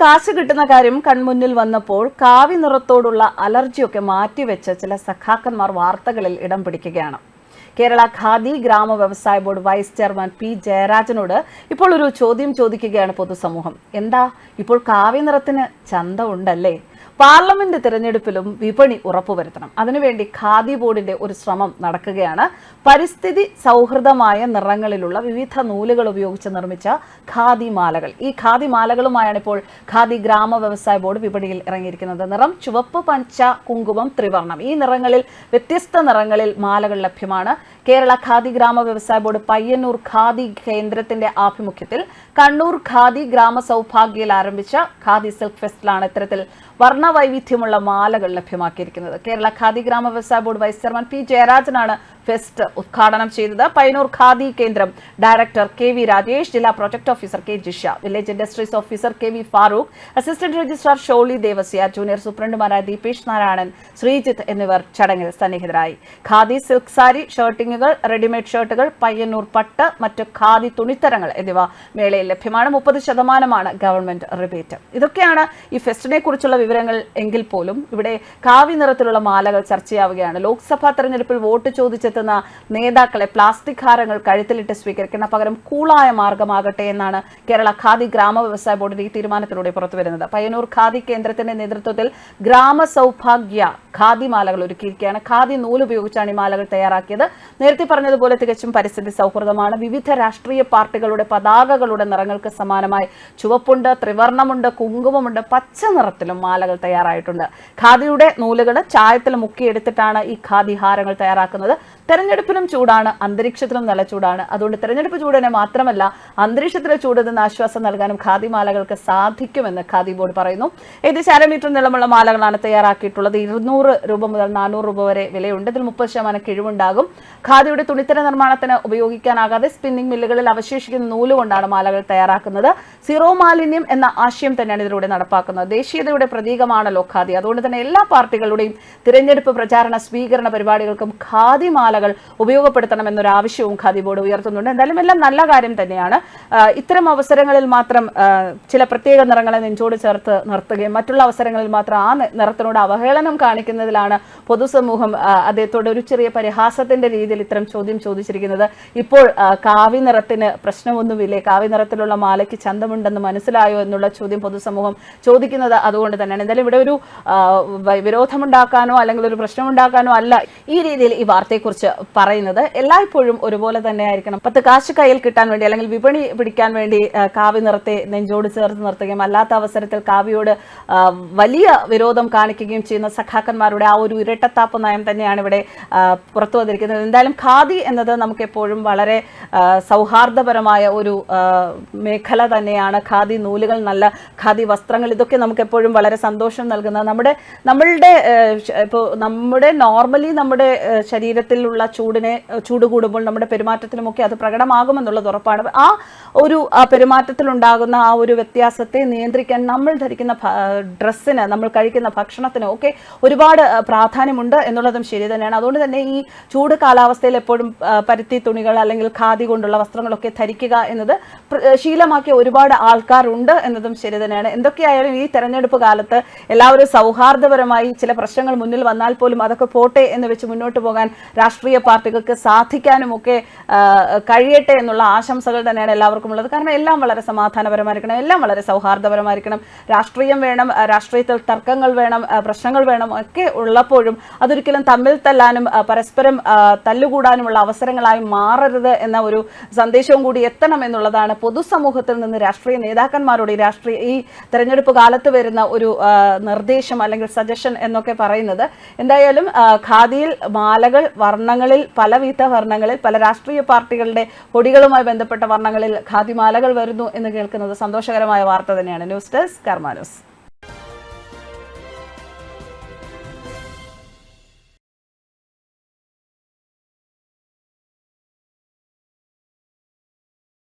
കാശ് കിട്ടുന്ന കാര്യം കൺമുന്നിൽ വന്നപ്പോൾ കാവി നിറത്തോടുള്ള അലർജിയൊക്കെ മാറ്റിവെച്ച് ചില സഖാക്കന്മാർ വാർത്തകളിൽ ഇടം പിടിക്കുകയാണ്. Kerala Khadi Grama Vyavasaya board vice chairman P ജയരാജനോട് ഇപ്പോൾ ഒരു ചോദ്യം ചോദിക്കുകയാണ് പൊതുസമൂഹം. എന്താ? ഇപ്പോൾ കാവി നിറത്തിന് ചന്ത ഉണ്ടല്ലേ പാർലമെന്റ് തിരഞ്ഞെടുപ്പിലും വിപണി ഉറപ്പുവരുത്തണം. അതിനുവേണ്ടി ഖാദി ബോർഡിന്റെ ഒരു ശ്രമം നടക്കുകയാണ്. പരിസ്ഥിതി സൗഹൃദമായ നിറങ്ങളിലുള്ള വിവിധ നൂലുകൾ ഉപയോഗിച്ച് നിർമ്മിച്ച ഖാദി മാലകൾ. ഈ ഖാദി മാലകളുമായാണ് ഇപ്പോൾ ഖാദി ഗ്രാമ വ്യവസായ ബോർഡ് വിപണിയിൽ ഇറങ്ങിയിരിക്കുന്നത്. നിറം ചുവപ്പ് പഞ്ച കുങ്കുമം ത്രിവർണം ഈ നിറങ്ങളിൽ വ്യത്യസ്ത നിറങ്ങളിൽ മാലകൾ ലഭ്യമാണ്. കേരള ഖാദി ഗ്രാമ വ്യവസായ ബോർഡ് പയ്യന്നൂർ ഖാദി കേന്ദ്രത്തിന്റെ ആഭിമുഖ്യത്തിൽ കണ്ണൂർ ഖാദി ഗ്രാമ സൗഭാഗ്യയിൽ ആരംഭിച്ച ഖാദി സിൽക്ക് ഫെസ്റ്റിലാണ് ഇത്തരത്തിൽ വർണവൈവിധ്യമുള്ള മാലകൾ ലഭ്യമാക്കിയിരിക്കുന്നത്. Kerala Khadi Grama Vyavasaya board vice chairman P ജയരാജനാണ് fest ഉദ്ഘാടനം ചെയ്തത്. പയ്യന്നൂർ ഖാദി കേന്ദ്രം ഡയറക്ടർ കെ വി രാജേഷ് ജില്ലാ project officer K Jisha village industries officer K V Farooq assistant registrar Sholly Devasya junior സൂപ്രണ്ടുമാരായ Deepesh Narayanan Sreejith എന്നിവർ ചടങ്ങിൽ സന്നിഹിതരായി. ഖാദി സിൽക്ക് സാരി ഷർട്ടിങ്ങുകൾ റെഡിമെയ്ഡ് ഷർട്ടുകൾ പയ്യന്നൂർ പട്ട് മറ്റ് ഖാദി തുണിത്തരങ്ങൾ എന്നിവ മേളയിൽ ലഭ്യമാണ്. മുപ്പത് ശതമാനമാണ് ഗവൺമെന്റ് റിബേറ്റ്. ഇതൊക്കെയാണ് ഈ ഫെസ്റ്റിനെ കുറിച്ചുള്ള വിവരങ്ങൾ എങ്കിൽ പോലും ഇവിടെ കാവി നിറത്തിലുള്ള മാലകൾ ചർച്ചയാവുകയാണ്. ലോക്സഭാ തെരഞ്ഞെടുപ്പിൽ വോട്ട് ചോദിച്ചെത്തുന്ന നേതാക്കളെ പ്ലാസ്റ്റിക് ഹാരങ്ങൾ കഴുത്തിലിട്ട് സ്വീകരിക്കുന്ന പകരം കൂളായ മാർഗമാകട്ടെ എന്നാണ് കേരള ഖാദി ഗ്രാമ വ്യവസായ ബോർഡിന്റെ ഈ തീരുമാനത്തിലൂടെ പുറത്തുവരുന്നത് പയ്യന്നൂർ ഖാദി കേന്ദ്രത്തിന്റെ നേതൃത്വത്തിൽ ഗ്രാമ സൗഭാഗ്യ ഖാദി മാലകൾ ഒരുക്കിയിരിക്കുകയാണ്. ഖാദി നൂൽ ഉപയോഗിച്ചാണ് ഈ മാലകൾ തയ്യാറാക്കിയത്. നേരത്തെ പറഞ്ഞതുപോലെ തികച്ചും പരിസ്ഥിതി സൗഹൃദമാണ്. വിവിധ രാഷ്ട്രീയ പാർട്ടികളുടെ പതാകകളുടെ നിറങ്ങൾക്ക് സമാനമായി ചുവപ്പുണ്ട് ത്രിവർണമുണ്ട് കുങ്കുമമുണ്ട് പച്ച നിറത്തിലും മാലകൾ തയ്യാറായിട്ടുണ്ട്. ഖാദിയുടെ നൂലുകൾ ചായത്തിൽ മുക്കിയെടുത്തിട്ടാണ് ഈ ഖാദി ഹാരങ്ങൾ തയ്യാറാക്കുന്നത്. തെരഞ്ഞെടുപ്പിനും ചൂടാണ് അന്തരീക്ഷത്തിലും നല്ല ചൂടാണ്. അതുകൊണ്ട് തെരഞ്ഞെടുപ്പ് ചൂടിനെ മാത്രമല്ല അന്തരീക്ഷത്തിലെ ചൂടിൽ നിന്ന് ആശ്വാസം നൽകാനും ഖാദി മാലകൾക്ക് സാധിക്കുമെന്ന് ഖാദി ബോർഡ് പറയുന്നു. ഏകദേശം അര മീറ്റർ നീളമുള്ള മാലകളാണ് തയ്യാറാക്കിയിട്ടുള്ളത്. ഇരുന്നൂറ് രൂപ മുതൽ നാനൂറ് രൂപ വരെ വിലയുണ്ട്. ഇതിൽ മുപ്പത് ശതമാനം കിഴിവുണ്ടാകും. ഖാദിയുടെ തുണിത്തര നിർമ്മാണത്തിന് ഉപയോഗിക്കാനാകാതെ സ്പിന്നിംഗ് മില്ലുകളിൽ അവശേഷിക്കുന്ന നൂലുകൊണ്ടാണ് മാലകൾ തയ്യാറാക്കുന്നത്. സീറോ മാലിന്യം എന്ന ആശയം തന്നെയാണ് ഇതിലൂടെ നടപ്പാക്കുന്നത്. ദേശീയതയുടെ പ്രതീകമാണല്ലോ ഖാദി. അതുകൊണ്ട് തന്നെ എല്ലാ പാർട്ടികളുടെയും തിരഞ്ഞെടുപ്പ് പ്രചാരണ സ്വീകരണ പരിപാടികൾക്കും ഖാദി മാലകൾ ഉപയോഗപ്പെടുത്തണമെന്നൊരു ആവശ്യവും ഖാദി ബോർഡ് ഉയർത്തുന്നുണ്ട്. എന്തായാലും എല്ലാം നല്ല കാര്യം തന്നെയാണ്. ഇത്തരം അവസരങ്ങളിൽ മാത്രം ചില പ്രത്യേക നിറങ്ങളെ നെഞ്ചോട് ചേർത്ത് നിർത്തുകയും മറ്റുള്ള അവസരങ്ങളിൽ മാത്രം ആ നിറത്തിനോട് അവഹേളനം കാണിക്കുന്നതിലാണ് പൊതുസമൂഹം അദ്ദേഹത്തോട് ഒരു ചെറിയ പരിഹാസത്തിന്റെ രീതിയിൽ ഇത്തരം ചോദ്യം ചോദിച്ചിരിക്കുന്നത്. ഇപ്പോൾ കാവി നിറത്തിന് പ്രശ്നമൊന്നുമില്ലേ? കാവി നിറത്തിലുള്ള മാലയ്ക്ക് ചന്തമുണ്ടെന്ന് മനസ്സിലായോ എന്നുള്ള ചോദ്യം പൊതുസമൂഹം ചോദിക്കുന്നത് അതുകൊണ്ട് തന്നെയാണ്. എന്തായാലും ഇവിടെ ഒരു വിരോധമുണ്ടാക്കാനോ അല്ലെങ്കിൽ ഒരു പ്രശ്നമുണ്ടാക്കാനോ അല്ല ഈ രീതിയിൽ ഈ വാർത്തയെക്കുറിച്ച് പറയുന്നത്. എല്ലായ്പ്പോഴും ഒരുപോലെ തന്നെ ആയിരിക്കണം. പത്ത് കാശ് കയ്യിൽ കിട്ടാൻ വേണ്ടി അല്ലെങ്കിൽ വിപണി പിടിക്കാൻ വേണ്ടി കാവ്യ കാവി നിറത്തെ നെഞ്ചോട് ചേർത്ത് നിർത്തുകയും അല്ലാത്ത അവസരത്തിൽ കാവിയോട് വലിയ വിരോധം കാണിക്കുകയും ചെയ്യുന്ന സഖാക്കന്മാരുടെ ആ ഒരു ഇരട്ടത്താപ്പ് നയം തന്നെയാണ് ഇവിടെ പുറത്തു വന്നിരിക്കുന്നത്. എന്തായാലും ഖാദി എന്നത് നമുക്ക് എപ്പോഴും വളരെ സൗഹാർദ്ദപരമായ ഒരു മേഖല തന്നെയാണ്. ഖാദി നൂലുകൾ നല്ല ഖാദി വസ്ത്രങ്ങൾ ഇതൊക്കെ നമുക്ക് എപ്പോഴും വളരെ സന്തോഷം നൽകുന്ന നമ്മുടെ നമ്മളുടെ ഇപ്പോൾ നമ്മുടെ നോർമലി നമ്മുടെ ശരീരത്തിലുള്ള ചൂടിനെ ചൂട് കൂടുമ്പോൾ നമ്മുടെ പെരുമാറ്റത്തിലുമൊക്കെ അത് പ്രകടമാകുമെന്നുള്ളത് ഉറപ്പാണ്. ആ ഒരു പെരുമാറ്റത്തിലുണ്ടാകുന്ന ആ ഒരു വ്യത്യാസത്തെ നിയന്ത്രിക്കാൻ നമ്മൾ ധരിക്കുന്ന ഡ്രസ്സിന് നമ്മൾ കഴിക്കുന്ന ഭക്ഷണത്തിന് ഒക്കെ ഒരുപാട് പ്രാധാന്യമുണ്ട് എന്നുള്ളതും ശരി തന്നെയാണ്. അതുകൊണ്ട് തന്നെ ഈ ചൂട് കാലാവസ്ഥയിൽ എപ്പോഴും പരുത്തി തുണികൾ അല്ലെങ്കിൽ ഖാദി കൊണ്ടുള്ള വസ്ത്രങ്ങളൊക്കെ ധരിക്കുക എന്നത് ശീലമാക്കിയ ഒരുപാട് ആൾക്കാരുണ്ട് എന്നതും ശരി തന്നെയാണ്. എന്തൊക്കെയായാലും ഈ തെരഞ്ഞെടുപ്പ് കാലത്ത് എല്ലാവരും സൗഹാർദ്ദപരമായി ചില പ്രശ്നങ്ങൾ മുന്നിൽ വന്നാൽ പോലും അതൊക്കെ പോട്ടെ എന്ന് വെച്ച് മുന്നോട്ട് പോകാൻ രാഷ്ട്രീയ പാർട്ടികൾക്ക് സാധിക്കാനുമൊക്കെ കഴിയട്ടെ എന്നുള്ള ആശംസകൾ തന്നെയാണ് എല്ലാവർക്കും ഉള്ളത്. കാരണം എല്ലാം വളരെ സമാധാനപരമായിരിക്കണം എല്ലാം വളരെ സൗഹാർദ്ദപരമായിരിക്കണം. രാഷ്ട്രീയം വേണം രാഷ്ട്രീയത്തിൽ തർക്കങ്ങൾ വേണം പ്രശ്നങ്ങൾ വേണം ഒക്കെ ഉള്ളപ്പോഴും അതൊരിക്കലും തമ്മിൽ തല്ലാനും പരസ്പരം തല്ലുകൂടാനുമുള്ള അവസരങ്ങളായി മാറരുത് എന്ന ഒരു സന്ദേശവും കൂടി എത്തണം എന്നുള്ളതാണ് പൊതുസമൂഹത്തിൽ നിന്ന് രാഷ്ട്രീയ നേതാക്കന്മാരോട് രാഷ്ട്രീയ ഈ തെരഞ്ഞെടുപ്പ് കാലത്ത് വരുന്ന ഒരു നിർദ്ദേശം അല്ലെങ്കിൽ സജഷൻ എന്നൊക്കെ പറയുന്നത്. എന്തായാലും ഖാദിയിൽ മാലകൾ വർണങ്ങളിൽ പലവിധ വർണങ്ങളിൽ പല രാഷ്ട്രീയ പാർട്ടികളുടെ കൊടികളുമായി ബന്ധപ്പെട്ട വർണങ്ങളിൽ ഖാദി മാലകൾ വരുന്നു എന്ന് കേൾക്കുന്നത് സന്തോഷകരമായ വാർത്ത തന്നെയാണ്. News desk Karma news.